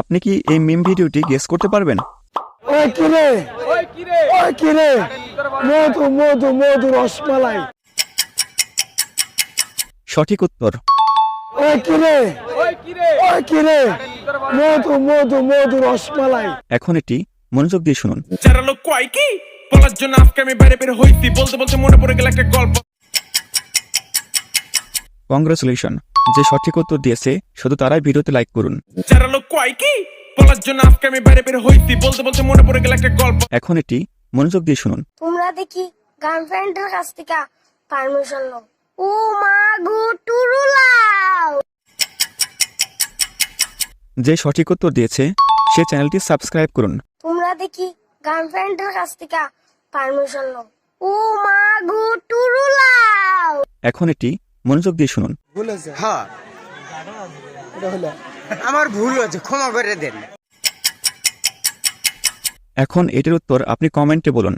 আপনি কি এই মিম ভিডিওটি গেস করতে পারবেন? ওই কিরে ওই কিরে মধু মধু মধু রসমালাই। সঠিক উত্তর। ওই কিরে ওই কিরে মধু মধু মধু রসমালাই। এখন এটি মনোযোগ দিয়ে শুনুন। যারা লোক কয় কি? বলার জন্য আজকে আমি বাইরে বের হইছি বলতে বলতে মনে পড়ে গেল একটা গল্প। কংগ্রেচুলেশন যে সঠিক উত্তর দিয়েছে শুধু তারাই ভিডিওতে লাইক করুন। যারা লোক কয় কি? বলার জন্য আজকে আমি বাইরে বের হইছি বলতে বলতে মনে পড়ে গেল একটা গল্প। এখন এটি মনোযোগ দিয়ে শুনুন। তোমরা দেখি গার্লফ্রেন্ডের কাছ থেকে পারমিশন লো ও মা গো টুরুলাও! যে সঠিক উত্তর দিয়েছে সে চ্যানেলটি সাবস্ক্রাইব করুন। তোমরা দেখি গার্লফ্রেন্ডের কাছ থেকে পারমিশন লো ও মা গো টুরুলাও! এখন এটি মনোযোগ দিয়ে শুনুন। হ্যাঁ। আমার ভুল হয়েছে ক্ষমা করে দেন। এখন এটির উত্তর আপনি কমেন্টে বলুন।